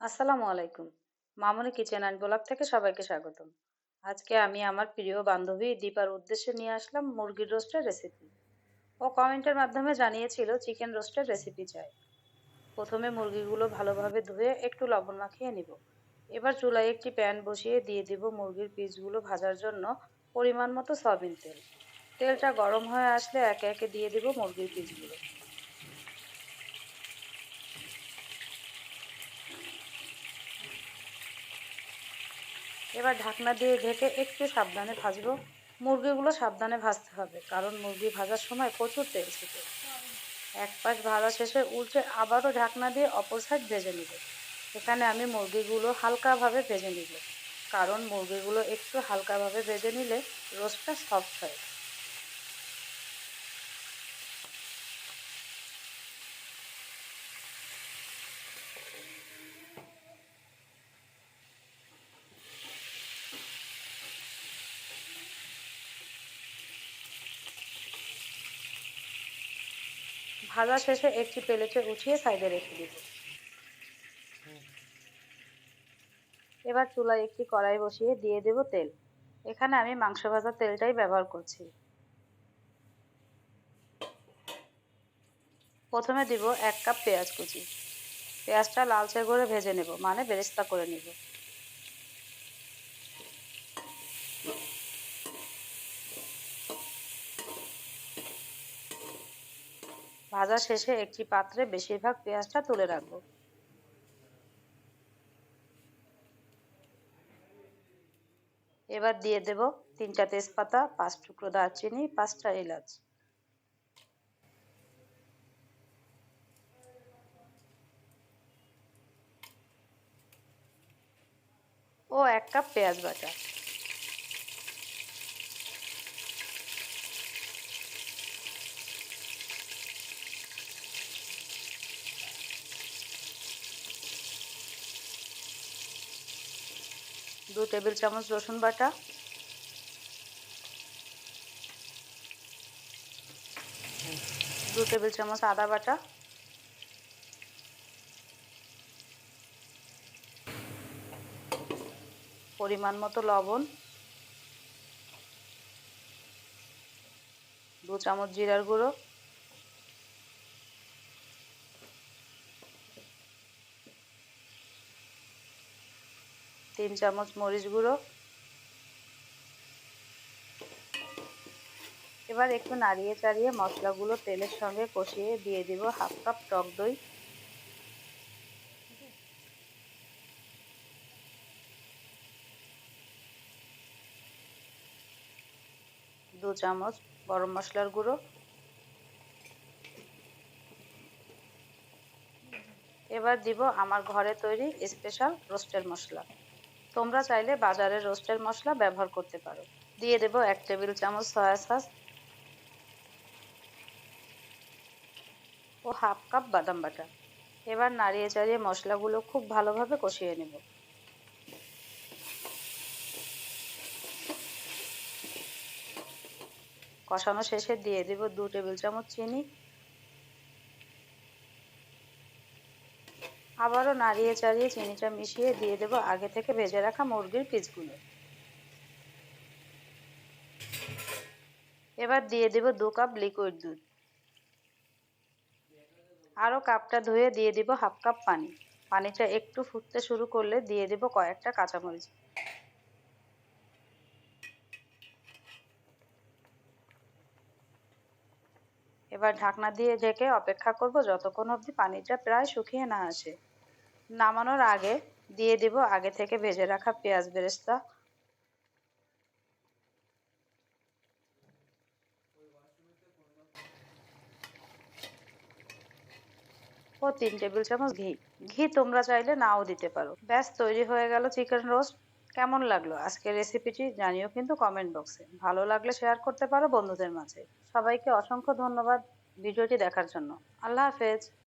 আসসালামু আলাইকুম। মামুনি kitchen and blog থেকে সবাইকে স্বাগতম। আজকে আমি আমার প্রিয় বান্ধবী দীপার উদ্দেশ্যে নিয়ে আসলাম মুরগির রোস্টের রেসিপি ও কমেন্টের মাধ্যমে জানিয়েছিল চিকেন রোস্টের রেসিপি চাই। প্রথমে মুরগিগুলো ভালোভাবে ধুয়ে একটু লবণ মাখিয়ে নিব। এবার চুলায় একটি প্যান বসিয়ে দিয়ে দিব মুরগির পিসগুলো ভাজার জন্য পরিমাণ মতো সয়াবিন তেল। তেলটা গরম হয়ে আসলে একে একে দিয়ে দিব মুরগির পিসগুলো এবার ঢাকনা দিয়ে ঢেকে একটু সাবধানে ভাজবো। মুরগিগুলো সাবধানে ভাজতে হবে, কারণ মুরগি ভাজার সময় প্রচুর তেল ছিটে। এক পাশ ভাজা শেষে উল্টে আবারও ঢাকনা দিয়ে অপর সাইড ভেজে নিব। এখানে আমি মুরগিগুলো হালকাভাবে ভেজে নিব, কারণ মুরগিগুলো একটু হালকাভাবে ভেজে নিলে রোস্টটা সফট হয়। ভাজা শেষে একটি প্লেটে উঠিয়ে সাইডে রেখে দিব। এবার চুলায় একটি কড়াই বসিয়ে দিয়ে দেব তেল। এখানে আমি মাংস ভাজার তেলটাই ব্যবহার করছি। প্রথমে দিব এক কাপ পেঁয়াজ কুচি। পেঁয়াজটা লালচে করে ভেজে নেব মানে বেরেস্তা করে নেব। ভাজা শেষে একটি পাত্রে বেশিরভাগ পেঁয়াজটা তুলে রাখব। এবার দিয়ে দেব তিনটা তেজপাতা, পাঁচ টুকরো দারচিনি, পাঁচটা এলাচ। ও এক কাপ পেঁয়াজ বাটা। দু টেবিল চামচ রসুন বাটা। দু টেবিল চামচ আদা বাটা। পরিমাণ মতো লবণ। দু চামচ জিরার গুঁড়ো। তিন চামচ মরিচ গুঁড়ো। এবার একটু নাড়িয়ে চাড়িয়ে মশলাগুলো তেলের সঙ্গে কষিয়ে দিয়ে দিব হাফ কাপ টক দই। দু চামচ গরম মশলার গুঁড়ো। এবার দিব আমার ঘরে তৈরি স্পেশাল রোস্টের মশলা। তোমরা চাইলে বাজারের রোস্টের মশলা ব্যবহার করতে পারো। দিয়ে দেব এক টেবিল চামচ সয়া সস ও হাফ কাপ বাদাম বাটা। এবার নাড়িয়ে চাড়িয়ে মশলাগুলো খুব ভালোভাবে কষিয়ে নেব। কষানো শেষে দিয়ে দেব দু টেবিল চামচ চিনি। আবারও নাড়িয়ে চাড়িয়ে চিনিটা মিশিয়ে দিয়ে দেব আগে থেকে ভেজে রাখা মুরগির পিসগুলো। এবার দিয়ে দেব দু কাপ লিকুইড দুধ। আরও কাপটা ধুয়ে দিয়ে দিব হাফ কাপ পানি। পানিটা একটু ফুটতে শুরু করলে দিয়ে দেব কয়েকটা কাঁচামরিচ। এবার ঢাকনা দিয়ে ঢেকে অপেক্ষা করব যতক্ষণ অবধি পানিটা প্রায় শুকিয়ে না আসে। নামানোর আগে দিয়ে দেব আগে থেকে ভেজে রাখা পেঁয়াজ বেরেস্তা। ও তিন টেবিল চামচ ঘি। ঘি তোমরা চাইলে নাও দিতে পারো। ব্যাস, তৈরি হয়ে গেল চিকেন রোস্ট। কেমন লাগল আজকের রেসিপিটি জানিও কিন্তু কমেন্ট বক্সে। ভালো লাগলে শেয়ার করতে পারো বন্ধুদের মাঝে। সবাইকে অসংখ্য ধন্যবাদ ভিডিওটি দেখার জন্য। আল্লাহ হাফেজ।